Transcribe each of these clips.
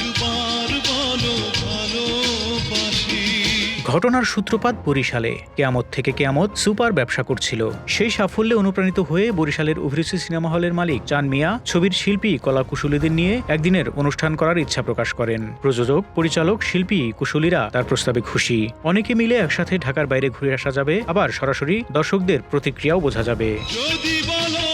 একবার বলো ভালোবাসি ঘটনার সূত্রপাত বরিশালে। কেয়ামত থেকে কেয়ামত সুপার ব্যবসা করছিল। সেই সাফল্যে অনুপ্রাণিত হয়ে বরিশালের অভিরুচি সিনেমা হলের মালিক চান মিয়া ছবির শিল্পী কলা কুশলীদের নিয়ে একদিনের অনুষ্ঠান করার ইচ্ছা প্রকাশ করেন। প্রযোজক পরিচালক শিল্পী কুশলীরা তার প্রস্তাবে খুশি। অনেকে মিলে একসাথে ঢাকার বাইরে ঘুরে আসা যাবে আবার সরাসরি দর্শকদের প্রতিক্রিয়াও বোঝা যাবে। যদি বলো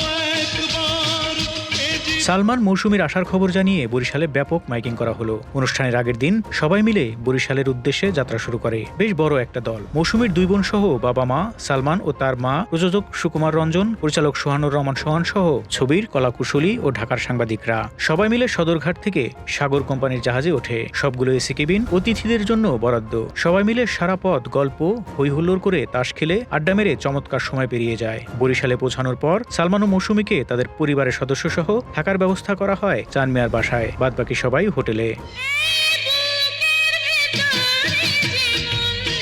সালমান মৌসুমীর আসার খবর জানিয়ে বরিশালে ব্যাপক মাইকিং করা হলো। অনুষ্ঠানের আগের দিন সবাই মিলে বরিশালের উদ্দেশ্যে যাত্রা শুরু করে। বেশ বড় একটা দল। মৌসুমীর দুই বোন সহ বাবা মা সালমান ও তার মা প্রযোজক সুকুমার রঞ্জন, পরিচালক সোহানুর রহমান সোহান সহ ছবির কলাকুশলী ও ঢাকার সাংবাদিকরা। সবাই মিলে সদরঘাট থেকে সাগর কোম্পানির জাহাজে ওঠে। সবগুলো এসি কেবিন অতিথিদের জন্য বরাদ্দ। সবাই মিলে সারা পথ গল্প হইহুল্লোড় করে তাস খেলে আড্ডা মেরে চমৎকার সময় পেরিয়ে যায়। বরিশালে পৌঁছানোর পর সালমান ও মৌসুমীকে তাদের পরিবারের সদস্য সহ থাকার ব্যবস্থা করা হয় চান মিয়ার বাসায়। বাদবাকি সবাই হোটেলে।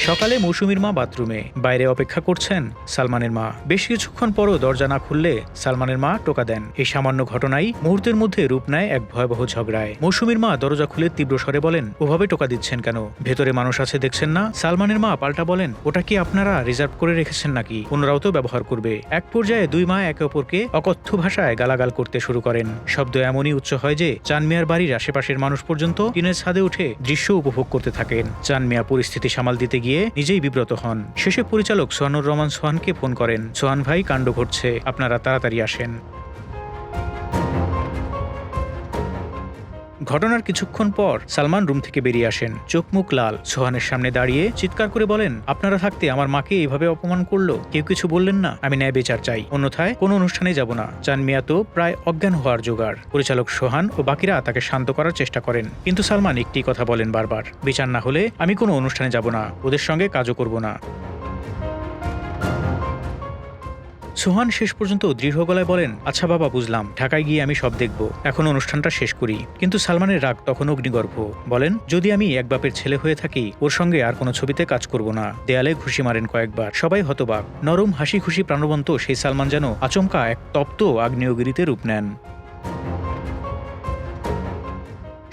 সকালে মৌসুমীর মা বাথরুমে। বাইরে অপেক্ষা করছেন সালমানের মা। বেশ কিছুক্ষণ পরও দরজা না খুললে সালমানের মা টোকা দেন। এই সামান্য ঘটনাই মুহূর্তের মধ্যে রূপ নেয় এক ভয়াবহ ঝগড়ায়। মৌসুমীর মা দরজা খুলে তীব্র স্বরে বলেন, ওভাবে টোকা দিচ্ছেন কেন? ভেতরে মানুষ আছে দেখছেন না? সালমানের মা পাল্টা বলেন, ওটা কি আপনারা রিজার্ভ করে রেখেছেন নাকি? অন্যরাও তো ব্যবহার করবে। এক পর্যায়ে দুই মা একে অপরকে অকথ্য ভাষায় গালাগাল করতে শুরু করেন। শব্দ এমনই উচ্চ হয় যে চানমিয়ার বাড়ির আশেপাশের মানুষ পর্যন্ত টিনের ছাদে উঠে দৃশ্য উপভোগ করতে থাকেন। চানমিয়া পরিস্থিতি সামাল দিতে গিয়ে নিজেই বিব্রত হন। শেষে পরিচালক সোহানুর রহমান সোহানকে ফোন করেন, সোহান ভাই, কাণ্ড ঘটছে। আপনারা তাড়াতাড়ি আসেন। ঘটনার কিছুক্ষণ পর সালমান রুম থেকে বেরিয়ে আসেন। চোখ মুখ লাল। সোহানের সামনে দাঁড়িয়ে চিৎকার করে বলেন, আপনারা থাকতে আমার মাকে এভাবে অপমান করল? কেউ কিছু বললেন না? আমি ন্যায় বিচার চাই। অন্যথায় কোনো অনুষ্ঠানে যাব না। চান মিয়া তো প্রায় অজ্ঞান হওয়ার জোগাড়। পরিচালক সোহান ও বাকিরা তাকে শান্ত করার চেষ্টা করেন। কিন্তু সালমান একটি কথা বলেন বারবার। বিচার না হলে আমি কোনো অনুষ্ঠানে যাব না। ওদের সঙ্গে কাজও করব না। সোহান শেষ পর্যন্ত দৃঢ় গলায় বলেন আচ্ছা বাবা, বুঝলাম। ঢাকায় গিয়ে আমি সব দেখব। এখন অনুষ্ঠানটা শেষ করি। কিন্তু সালমানের রাগ তখন অগ্নিগর্ভ। বলেন, যদি আমি এক বাপের ছেলে হয়ে থাকি, ওর সঙ্গে আর কোনো ছবিতে কাজ করব না। দেয়ালে ঘুষি মারেন কয়েকবার। সবাই হতবাক। নরম হাসি খুশি প্রাণবন্ত সেই সালমান যেন আচমকা এক তপ্ত আগ্নেয়গিরিতে রূপ নেন।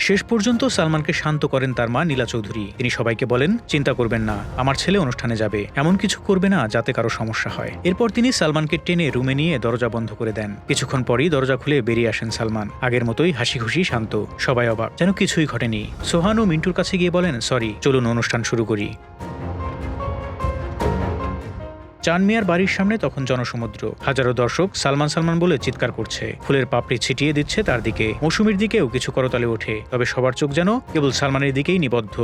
শেষ পর্যন্ত সালমানকে শান্ত করেন তার মা নীলা চৌধুরী। তিনি সবাইকে বলেন, চিন্তা করবেন না, আমার ছেলে অনুষ্ঠানে যাবে। এমন কিছু করবে না, যাতে কারও সমস্যা হয়। এরপর তিনি সালমানকে টেনে রুমে নিয়ে দরজা বন্ধ করে দেন। কিছুক্ষণ পরই দরজা খুলে বেরিয়ে আসেন সালমান। আগের মতোই হাসি খুশি শান্ত, সবাই অবাক। যেন কিছুই ঘটেনি। সোহান ও মিন্টুর কাছে গিয়ে বলেন, সরি, চলুন অনুষ্ঠান শুরু করি। চান মিয়ার বাড়ির সামনে তখন জনসমুদ্র। হাজারো দর্শক সালমান সালমান বলে চিৎকার করছে। ফুলের পাপড়ি ছিটিয়ে দিচ্ছে তার দিকে। মৌসুমীর দিকেও কিছু করতালে ওঠে, তবে সবার চোখ যেন কেবল সালমানের দিকেই নিবদ্ধ।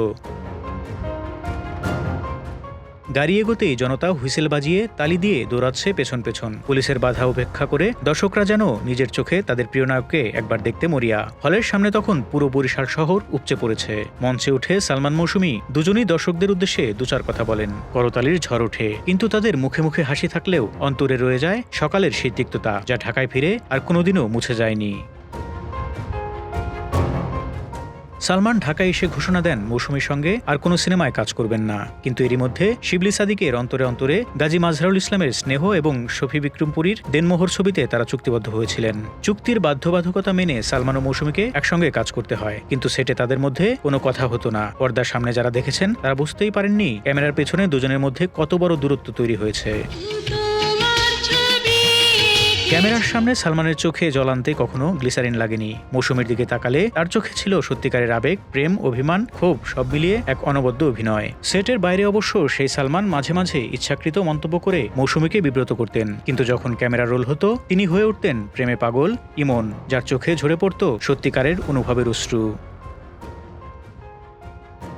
গাড়ি এগোতেই জনতা হুইসেল বাজিয়ে তালি দিয়ে দৌড়াচ্ছে পেছন পেছন। পুলিশের বাধা উপেক্ষা করে দর্শকরা যেন নিজের চোখে তাদের প্রিয় নায়ককে একবার দেখতে মরিয়া। হলের সামনে তখন পুরো বরিশাল শহর উপচে পড়েছে। মঞ্চে উঠে সালমান মৌসুমী দুজনই দর্শকদের উদ্দেশ্যে দু চার কথা বলেন। করতালির ঝড় ওঠে, কিন্তু তাদের মুখে মুখে হাসি থাকলেও অন্তরে রয়ে যায় সকালের সেই তিক্ততা, যা ঢাকায় ফিরে আর কোনোদিনও মুছে যায়নি। সালমান ঢাকায় এসে ঘোষণা দেন, মৌসুমীর সঙ্গে আর কোনো সিনেমায় কাজ করবেন না। কিন্তু এরই মধ্যে শিবলি সাদিকের অন্তরে অন্তরে গাজী মাজহারুল ইসলামের স্নেহ এবং শফি বিক্রমপুরীর দেনমোহর ছবিতে তারা চুক্তিবদ্ধ হয়েছিলেন। চুক্তির বাধ্যবাধকতা মেনে সালমান ও মৌসুমীকে একসঙ্গে কাজ করতে হয়, কিন্তু সেটে তাদের মধ্যে কোনো কথা হতো না। পর্দার সামনে যারা দেখেছেন, তারা বুঝতেই পারেননি ক্যামেরার পেছনে দুজনের মধ্যে কত বড় দূরত্ব তৈরি হয়েছে। ক্যামেরার সামনে সালমানের চোখে জল আনতে কখনো গ্লিসারিন লাগেনি। মৌসুমীর দিকে তাকালে তার চোখে ছিল সত্যিকারের আবেগ, প্রেম, অভিমান, ক্ষোভ, সব মিলিয়ে এক অনবদ্য অভিনয়। সেটের বাইরে অবশ্য সেই সালমান মাঝে মাঝে ইচ্ছাকৃত মন্তব্য করে মৌসুমীকে বিব্রত করতেন। কিন্তু যখন ক্যামেরা রোল হতো, তিনি হয়ে উঠতেন প্রেমে পাগল, ইমন, যার চোখে ঝরে পড়ত সত্যিকারের অনুভবের অশ্রু।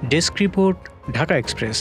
Desk report, Dhaka express.